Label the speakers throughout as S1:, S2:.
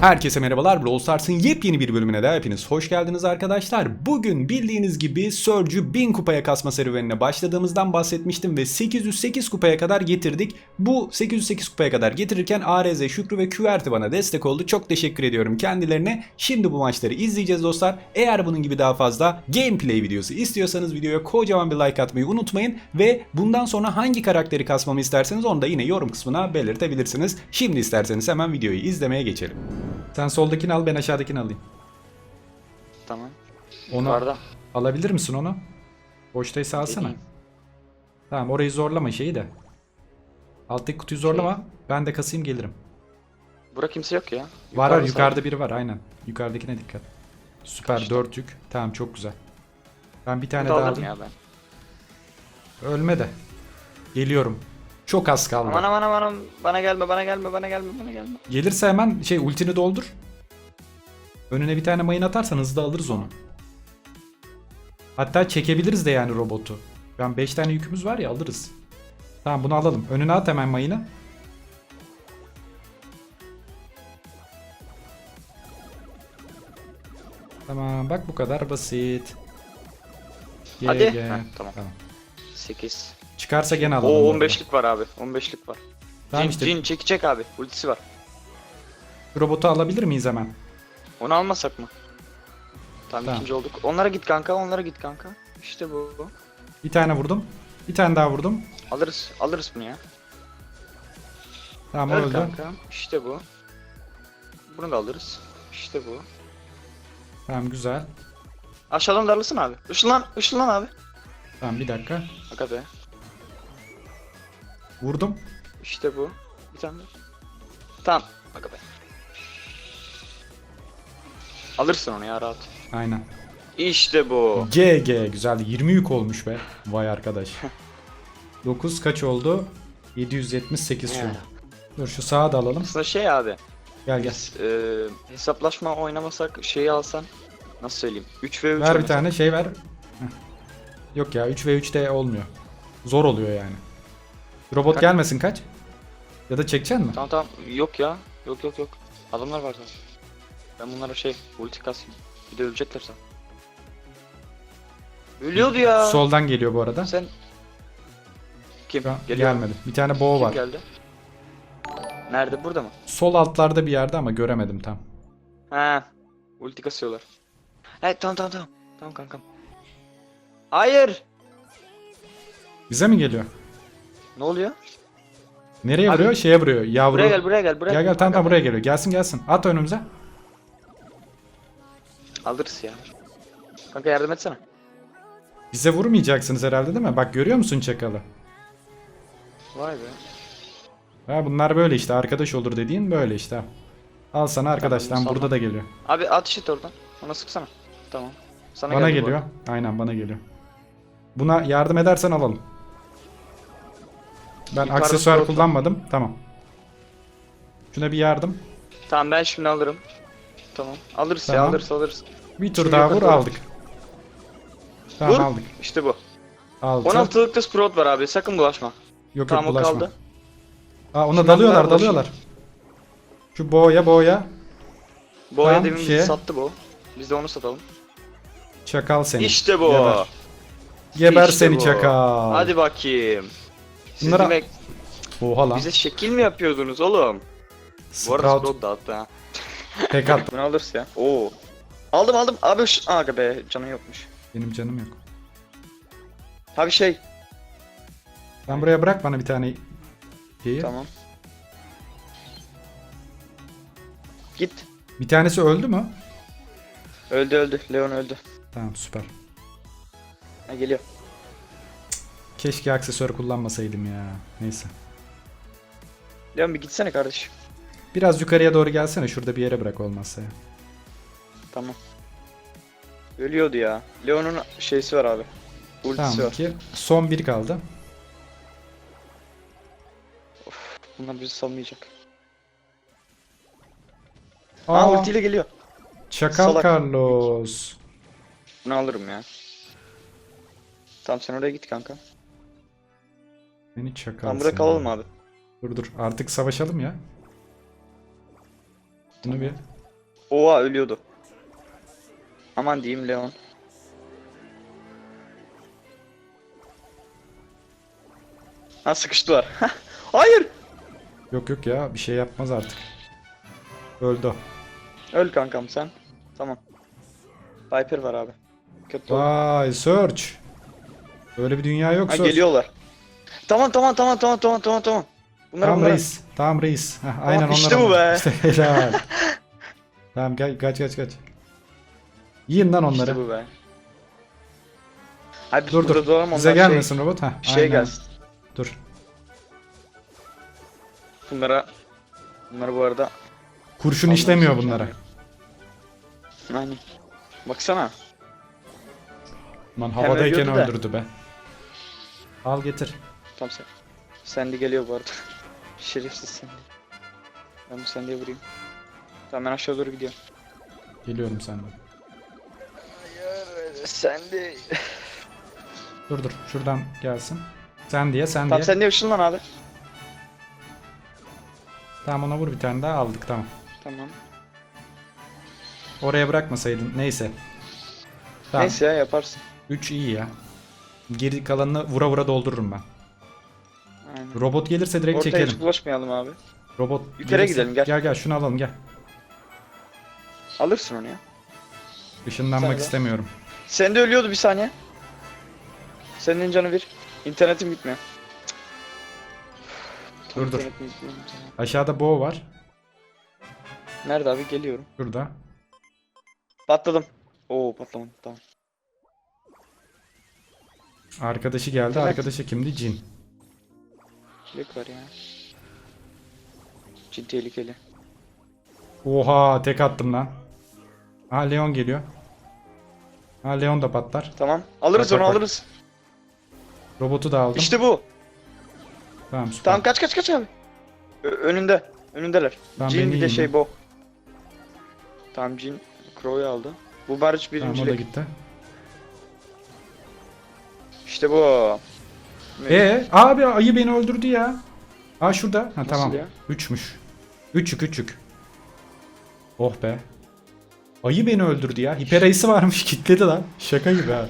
S1: Herkese merhabalar. Brawl Stars'ın yepyeni bir bölümüne daha hepiniz hoş geldiniz arkadaşlar. Bugün bildiğiniz gibi Surge'ü 1000 kupaya kasma serüvenine başladığımızdan bahsetmiştim ve 808 kupaya kadar getirdik. Bu 808 kupaya kadar getirirken ARZ, Şükrü ve QWERTY bana destek oldu. Çok teşekkür ediyorum kendilerine. Şimdi bu maçları izleyeceğiz dostlar. Eğer bunun gibi daha fazla gameplay videosu istiyorsanız videoya kocaman bir like atmayı unutmayın. Ve bundan sonra hangi karakteri kasmamı isterseniz onu da yine yorum kısmına belirtebilirsiniz. Şimdi isterseniz hemen videoyu izlemeye geçelim. Sen soldakini al ben aşağıdakini alayım.
S2: Tamam.
S1: Onu
S2: Yukarıda.
S1: alabilir misin onu? Boştaysa alsana. Tamam orayı zorlama şeyi de. Alttaki kutuyu zorlama. Ben de kasayım gelirim.
S2: Bura kimse yok ya.
S1: Var var
S2: Yukarıda
S1: yukarıda biri var aynen. Yukarıdakine dikkat. Süper
S2: Kaçtı.
S1: 4 yük. Tamam çok güzel. Ben bir tane
S2: sadece.
S1: daha alayım.
S2: ya ben.
S1: Ölme de. Geliyorum. Çok az kaldı.
S2: Aman aman aman aman. Bana gelme bana gelme bana gelme bana gelme.
S1: Gelirse hemen şey ultini doldur. Önüne bir tane mayın atarsan hızlı alırız onu. Hatta çekebiliriz de yani robotu. Ben 5 tane yükümüz var ya alırız. Tamam bunu alalım. Önüne at hemen mayını. Tamam bak bu kadar basit. Ye,
S2: Hadi.
S1: ye.
S2: Heh, tamam.
S1: tamam.
S2: 8.
S1: Çıkarsa gene alalım.
S2: Oo
S1: bu arada.
S2: 15'lik var abi. 15'lik var.
S1: Tamam işte
S2: Cin çekecek abi. Ultisi var.
S1: robotu alabilir miyiz hemen?
S2: Onu almasak mı? Tamam,
S1: Tamam.
S2: ikinci olduk. Onlara git kanka onlara git kanka. İşte bu.
S1: Bir tane vurdum. Bir tane daha vurdum.
S2: Alırız alırız bunu ya.
S1: Tamam öldü.
S2: kanka. İşte bu. Bunu da alırız. İşte bu.
S1: Tamam güzel.
S2: Aşağıdan da alırsın abi. Işınlan, ışınlan abi.
S1: Tamam bir dakika.
S2: Aga be.
S1: Vurdum.
S2: İşte bu. Bir tane daha. Tamam. Aga be. Alırsın onu ya rahat.
S1: Aynen.
S2: İşte bu.
S1: GG güzeldi. 20 yük olmuş be. Vay arkadaş. 9 kaç oldu? 778 şu. Dur şu sağa da alalım.
S2: Aslında şey abi.
S1: Gel gel.
S2: Biz e, hesaplaşma oynamasak şeyi alsan. Nasıl söyleyeyim? 3 ve 3
S1: Ver bir tane şey ver. Heh. Yok ya 3 ve 3 de olmuyor. Zor oluyor yani. Robot
S2: Kaç-
S1: gelmesin kaç. Ya da çekeceksin mi?
S2: Tamam tamam. Yok ya. Yok yok yok. Adamlar var zaten. Ben bunlara şey ulti kasayım. Bir de ölecekler sen. Ölüyordu ya.
S1: Soldan geliyor bu arada.
S2: Sen kim?
S1: Şu an
S2: Geliyor.
S1: Gelmedi. Bir tane boğa
S2: Kim
S1: var.
S2: geldi? Nerede? Burada mı?
S1: Sol altlarda bir yerde ama göremedim tam.
S2: He. Ulti kasıyorlar. He tamam tamam tamam. Tamam kankam. Hayır.
S1: Bize mi geliyor?
S2: Ne oluyor?
S1: Nereye
S2: Abi-
S1: vuruyor? Şeye vuruyor. Yavru.
S2: Buraya gel buraya gel buraya
S1: Gel gel tamam tamam buraya geliyor. Gelsin gelsin. At önümüze.
S2: Alırız ya. Kanka yardım etsene.
S1: Bize vurmayacaksınız herhalde değil mi? Bak görüyor musun çakalı?
S2: Vay be.
S1: Ha bunlar böyle işte arkadaş olur dediğin böyle işte. Al sana arkadaş
S2: Tamam,
S1: lan burada
S2: salla.
S1: da geliyor.
S2: Abi at işit oradan. Ona sıksana. Tamam. Sana
S1: Bana
S2: geldi bu
S1: geliyor. Aynen bana geliyor. Buna yardım edersen alalım. Ben
S2: Yukarıda
S1: aksesuar
S2: var.
S1: kullanmadım. Tamam. Şuna bir yardım.
S2: Tamam ben şimdi alırım. Tamam. Alırız ya
S1: Tamam.
S2: alırız alırız.
S1: Bir tur
S2: Şimdi
S1: daha vur aldık. Tamam
S2: Vur.
S1: aldık.
S2: İşte bu.
S1: Aldı.
S2: 16'lıkta sprout var abi. Sakın bulaşma.
S1: Yok yok
S2: tamam o
S1: bulaşma.
S2: kaldı.
S1: Aa, ona
S2: Şimdi
S1: dalıyorlar dalıyorlar. Şu boğaya boğaya.
S2: Boğaya
S1: Tamam,
S2: demin bizi
S1: şeye.
S2: sattı bu. Biz de onu satalım.
S1: Çakal seni.
S2: İşte bu.
S1: Geber. Geber
S2: İşte
S1: seni
S2: bu.
S1: çakal.
S2: Hadi bakayım. Siz
S1: Bunlara-
S2: demek
S1: Oha lan.
S2: bize şekil mi yapıyordunuz oğlum? Bu arada
S1: Sprout
S2: sprout dağıttı ha.
S1: tek at.
S2: Bunu alırız ya. Oo. Aldım aldım. Abi şu... Aga be canı yokmuş.
S1: Benim canım yok.
S2: Abi şey.
S1: Sen buraya bırak bana bir tane şeyi.
S2: Tamam. Git.
S1: Bir tanesi öldü mü?
S2: Öldü öldü. Leon öldü.
S1: Tamam süper.
S2: Ha geliyor.
S1: Keşke aksesuarı kullanmasaydım ya. Neyse.
S2: Leon bir gitsene kardeşim.
S1: Biraz yukarıya doğru gelsene. Şurada bir yere bırak olmazsa ya.
S2: Tamam. Ölüyordu ya. Leon'un şeysi var abi. Ultisi
S1: Tamam
S2: var.
S1: iki. Son bir kaldı.
S2: Bunlar bizi salmayacak.
S1: Aa,
S2: Aa ultiyle geliyor.
S1: Çakal
S2: salak.
S1: Carlos.
S2: Bunu alırım ya. Tamam sen oraya git kanka.
S1: Beni çakal.
S2: Tamam burada
S1: seni.
S2: kalalım abi.
S1: Dur dur artık savaşalım ya. Bunu bir
S2: Oha ölüyordu. Aman diyeyim Leon. Ha sıkıştılar. Hayır.
S1: Yok yok ya bir şey yapmaz artık. Öldü. o.
S2: Öl kankam sen. Tamam. Viper var abi. Kötü oldu.
S1: Vay Search. Böyle bir dünya yok
S2: Ha
S1: Search.
S2: geliyorlar. Tamam tamam tamam tamam tamam tamam tamam. Bunlar
S1: Tamam
S2: bunlar.
S1: reis. Tamam reis. Heh, aynen onlar.
S2: işte bu be.
S1: İşte helal. tamam gel kaç kaç kaç. Yiyin lan onları.
S2: İşte bu be. Abi biz
S1: dur
S2: burada
S1: dur. Bize
S2: onlar
S1: gelmesin robot. Heh,
S2: Şey, şey
S1: aynen.
S2: gelsin.
S1: Dur.
S2: Bunlara Bunları bu arada
S1: Kurşun
S2: Allah'ım
S1: işlemiyor bunlara.
S2: Yani baksana.
S1: Lan havadayken öldürdü be. Al getir.
S2: Tam sen. Sandy geliyor bu arada. Şerefsiz Sandy. Ben bu Sandy'ye vurayım. Tamam ben aşağı doğru gidiyorum.
S1: Geliyorum senden.
S2: Hayır Sandy.
S1: Dur dur şuradan gelsin. Sen diye sen
S2: Tamam
S1: diye.
S2: sen de ışınlan abi.
S1: Tamam ona vur bir tane daha aldık tamam.
S2: Tamam.
S1: Oraya bırakmasaydın neyse. Tamam.
S2: Neyse ya yaparsın.
S1: 3 iyi ya. Geri kalanını vura vura doldururum ben.
S2: Aynen.
S1: Robot gelirse direkt
S2: Ortaya
S1: çekelim.
S2: hiç bulaşmayalım abi.
S1: Robot
S2: Yukarı
S1: gelirse-
S2: gidelim, gel.
S1: Gel gel şunu alalım gel.
S2: Alırsın onu ya.
S1: Işınlanmak
S2: Sen de.
S1: istemiyorum.
S2: Sen de ölüyordu bir saniye. Senin canı bir. İnternetim gitmiyor.
S1: Dur dur.
S2: İnternetim gitmiyor bir saniye.
S1: Aşağıda bow var.
S2: Nerede abi geliyorum.
S1: Şurada.
S2: Patladım. Oo patlamadım tamam.
S1: Arkadaşı geldi.
S2: Evet.
S1: Arkadaşı kimdi? Jin.
S2: Klik var ya. Cin tehlikeli.
S1: Oha tek attım lan. Ha Leon geliyor. Ha Leon da patlar.
S2: Tamam. Alırız
S1: Bak, bak,
S2: onu
S1: bak.
S2: alırız.
S1: Robotu da aldım.
S2: İşte bu.
S1: Tamam süper.
S2: Tamam kaç kaç kaç abi. Ö- önünde. Önündeler.
S1: Tamam,
S2: Jin
S1: beni
S2: bir de şey
S1: ben.
S2: bu. Tamam Jin Crow'yu aldı. Bu Barış
S1: Tamam o da
S2: birincilik.
S1: gitti.
S2: İşte bu.
S1: Ee abi ayı beni öldürdü ya. Ha şurada. Ha tamam.
S2: ya?
S1: Üçmüş. Üçük üçük. Oh be. Ayı beni öldürdü ya. Hiper ayısı varmış kitledi lan. Şaka gibi ha.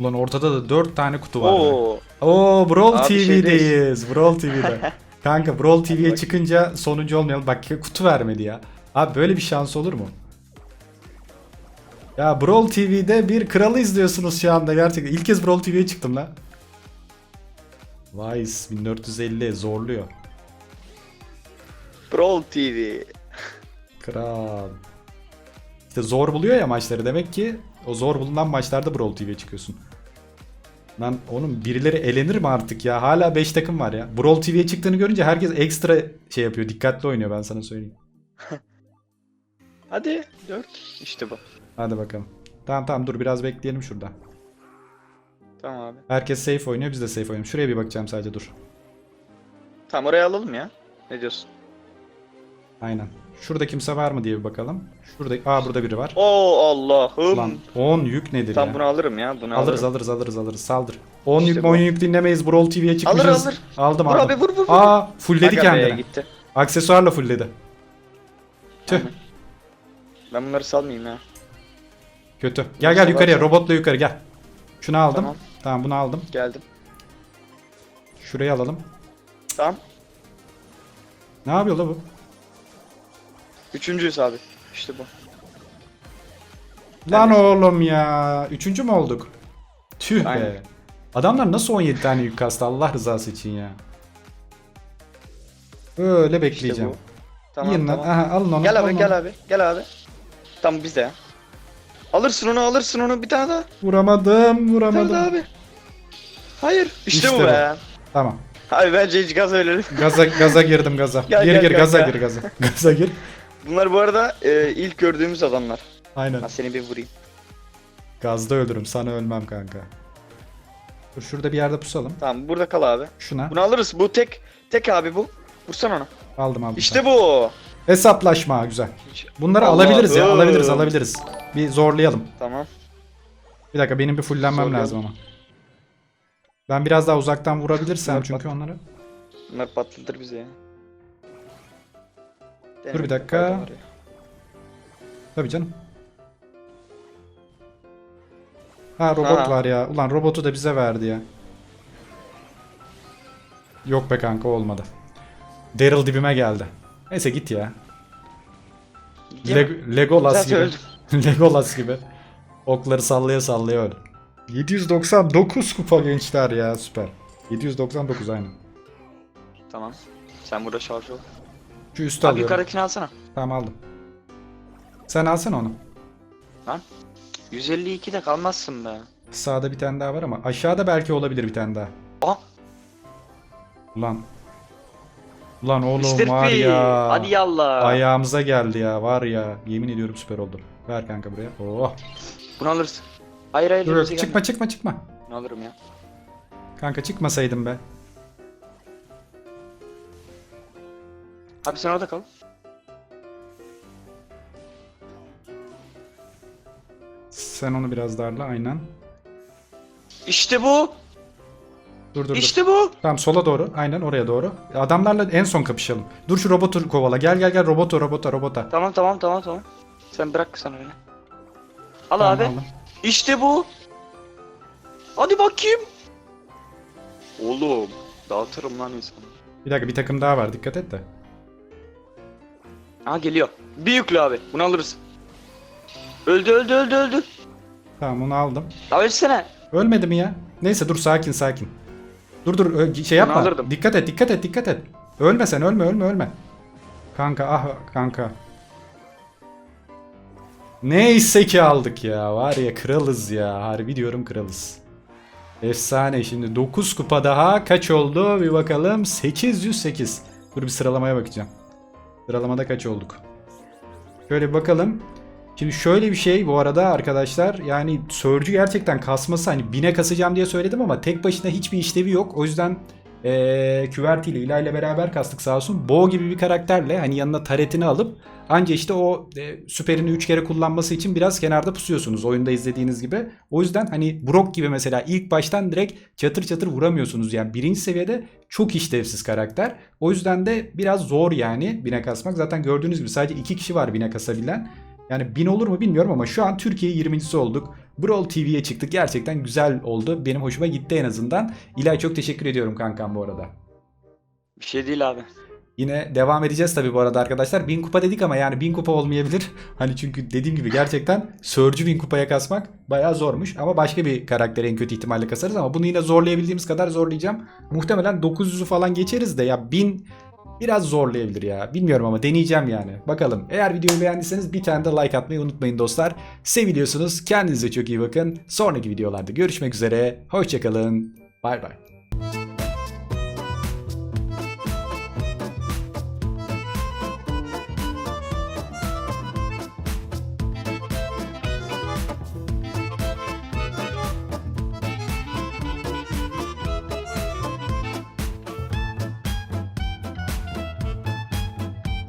S1: Ulan ortada da dört tane kutu var.
S2: Oo.
S1: Oo Brawl
S2: Abi
S1: TV'deyiz. Brawl TV'de. Kanka Brawl TV'ye çıkınca sonuncu olmayalım. Bak kutu vermedi ya. Abi böyle bir şans olur mu? Ya Brawl TV'de bir kralı izliyorsunuz şu anda gerçekten. İlk kez Brawl TV'ye çıktım lan. Vice 1450 zorluyor.
S2: Brawl TV.
S1: Kral. İşte zor buluyor ya maçları. Demek ki o zor bulunan maçlarda Brawl TV'ye çıkıyorsun. Lan onun birileri elenir mi artık ya? Hala 5 takım var ya. Brawl TV'ye çıktığını görünce herkes ekstra şey yapıyor. Dikkatli oynuyor ben sana söyleyeyim.
S2: Hadi 4. İşte bu.
S1: Hadi bakalım. Tamam tamam dur biraz bekleyelim şurada.
S2: Tamam abi.
S1: Herkes safe oynuyor biz de safe oynuyoruz. Şuraya bir bakacağım sadece dur.
S2: Tamam oraya alalım ya. Ne diyorsun?
S1: Aynen. Şurada kimse var mı diye bir bakalım. Şurada aa burada biri var.
S2: Oo Allah'ım.
S1: Lan 10 yük nedir
S2: Tam
S1: ya?
S2: bunu alırım ya. Bunu
S1: Alırız
S2: alırım.
S1: alırız alırız alırız saldır. 10
S2: İşte
S1: yük
S2: bu.
S1: 10 yük dinlemeyiz. Brawl TV'ye çıkmayacağız.
S2: alır.
S1: Aldım
S2: Vur
S1: aldım.
S2: abi vur vur vur.
S1: Aa fullledi
S2: Aga be,
S1: kendini.
S2: gitti.
S1: Aksesuarla fullledi. Tüh.
S2: Ben bunları salmayayım ya.
S1: Kötü. Gel gel yukarıya robotla yukarı gel. Şunu aldım. Tamam.
S2: Tamam.
S1: bunu aldım.
S2: Geldim.
S1: Şurayı alalım.
S2: Tamam.
S1: Ne yapıyor la bu?
S2: Üçüncüyüz abi. İşte bu.
S1: Lan
S2: Evet.
S1: oğlum ya. Üçüncü mü olduk? Tüh
S2: Aynen.
S1: be. Adamlar nasıl 17 tane yük kastı Allah rızası için ya. Öyle
S2: İşte
S1: bekleyeceğim.
S2: bu. Tamam
S1: Yiyin lan.
S2: tamam.
S1: Aha, alın onu.
S2: Gel
S1: alın
S2: abi
S1: onu.
S2: gel abi. Gel abi. Tamam biz de ya. Alırsın onu alırsın onu bir tane daha.
S1: Vuramadım
S2: Bir tane
S1: vuramadım.
S2: daha abi. Hayır. İşte,
S1: İşte
S2: bu
S1: bu.
S2: be.
S1: Tamam.
S2: Abi bence hiç gaz verelim.
S1: Gaza gaza girdim gaza.
S2: Gel,
S1: gir
S2: gel,
S1: gir gaza
S2: gel.
S1: gir gaza. Gaza gir.
S2: Bunlar bu arada e, ilk gördüğümüz adamlar.
S1: Aynen.
S2: Ha seni bir vurayım.
S1: Gazda ölürüm. Sana ölmem kanka. Dur şurada bir yerde pusalım.
S2: Tamam burada kal abi.
S1: Şuna.
S2: Bunu alırız. Bu tek tek abi bu. Vursan onu.
S1: Aldım aldım.
S2: İşte bu.
S1: Hesaplaşma güzel. Bunları
S2: Allah'ım.
S1: alabiliriz ya. Alabiliriz alabiliriz. Bir zorlayalım.
S2: Tamam.
S1: Bir dakika benim bir fullenmem
S2: Zorlayalım.
S1: lazım ama. Ben biraz daha uzaktan vurabilirsem
S2: Bunlar
S1: çünkü
S2: pat-
S1: onları.
S2: Bunlar patlatır bizi ya. Denemek
S1: bir dakika. Tabii canım. Ha robot
S2: Ha.
S1: var ya. Ulan robotu da bize verdi ya. Yok be kanka olmadı. Daryl dibime geldi. Neyse git ya.
S2: Mi?
S1: Leg- Legolas gibi. Legolas gibi. Okları sallaya sallaya öyle. 799 kupa gençler ya süper. 799 aynen.
S2: Tamam. Sen burada şarj ol.
S1: Şu üstü
S2: Abi
S1: alıyorum.
S2: yukarıdakini alsana.
S1: Tamam aldım. Sen alsana onu.
S2: 152'de kalmazsın be.
S1: Sağda bir tane daha var ama aşağıda belki olabilir bir tane daha.
S2: Aa,
S1: Ulan. Ulan oğlum
S2: Mr.
S1: var
S2: P.
S1: ya.
S2: Hadi yallah.
S1: Ayağımıza geldi ya var ya. Yemin ediyorum süper oldu. Ver kanka buraya. Oh.
S2: Bunu alırsın. Hayır hayır.
S1: Dur yok, çıkma çıkma çıkma.
S2: gelme. Bunu alırım ya.
S1: Kanka çıkmasaydım be.
S2: Abi sen orada kal.
S1: Sen onu biraz darla aynen.
S2: İşte bu.
S1: Dur dur dur.
S2: İşte bu.
S1: Tamam sola doğru. Aynen oraya doğru. Adamlarla en son kapışalım. Dur şu robotu kovala. Gel gel gel robotu robota robota.
S2: Tamam tamam tamam tamam. Sen bırak sen öyle. Al
S1: Tamam,
S2: abi.
S1: aldım.
S2: İşte bu. Hadi bakayım. Oğlum. Dağıtırım lan insanı.
S1: Bir dakika bir takım daha var dikkat et de.
S2: Aha geliyor. Bir yüklü abi. Bunu alırız. Öldü öldü öldü öldü.
S1: Tamam onu aldım.
S2: Ya ölsene.
S1: Ölmedi mi ya? Neyse dur sakin sakin. Dur dur şey yapma.
S2: alırdım.
S1: Dikkat et dikkat et dikkat et. Ölme sen ölme ölme ölme. Kanka ah kanka. Neyse ki aldık ya. Var ya kralız ya. Harbi diyorum kralız. Efsane. Şimdi 9 kupa daha. Kaç oldu? Bir bakalım. 808. Dur bir sıralamaya bakacağım. Sıralamada kaç olduk? Şöyle bir bakalım. Şimdi şöyle bir şey bu arada arkadaşlar yani Surge'ü gerçekten kasması hani bine kasacağım diye söyledim ama tek başına hiçbir işlevi yok. O yüzden ee, Küverti ile İla ile beraber kastık sağ olsun. Bo gibi bir karakterle hani yanına taretini alıp anca işte o e, süperini 3 kere kullanması için biraz kenarda pusuyorsunuz oyunda izlediğiniz gibi. O yüzden hani Brock gibi mesela ilk baştan direkt çatır çatır vuramıyorsunuz. Yani birinci seviyede çok işlevsiz karakter. O yüzden de biraz zor yani bine kasmak. Zaten gördüğünüz gibi sadece 2 kişi var bine kasabilen. Yani 1000 olur mu bilmiyorum ama şu an Türkiye 20.si olduk. Brawl TV'ye çıktık. Gerçekten güzel oldu. Benim hoşuma gitti en azından. İlay çok teşekkür ediyorum kankam bu arada.
S2: Bir şey değil abi.
S1: Yine devam edeceğiz tabii bu arada arkadaşlar. 1000 kupa dedik ama yani 1000 kupa olmayabilir. Hani çünkü dediğim gibi gerçekten Surge'ü 1000 kupaya kasmak bayağı zormuş. Ama başka bir karakteri en kötü ihtimalle kasarız ama bunu yine zorlayabildiğimiz kadar zorlayacağım. Muhtemelen 900'ü falan geçeriz de ya 1000 biraz zorlayabilir ya. Bilmiyorum ama deneyeceğim yani. Bakalım. Eğer videoyu beğendiyseniz bir tane de like atmayı unutmayın dostlar. Seviliyorsunuz. Kendinize çok iyi bakın. Sonraki videolarda görüşmek üzere. Hoşçakalın. Bay bay.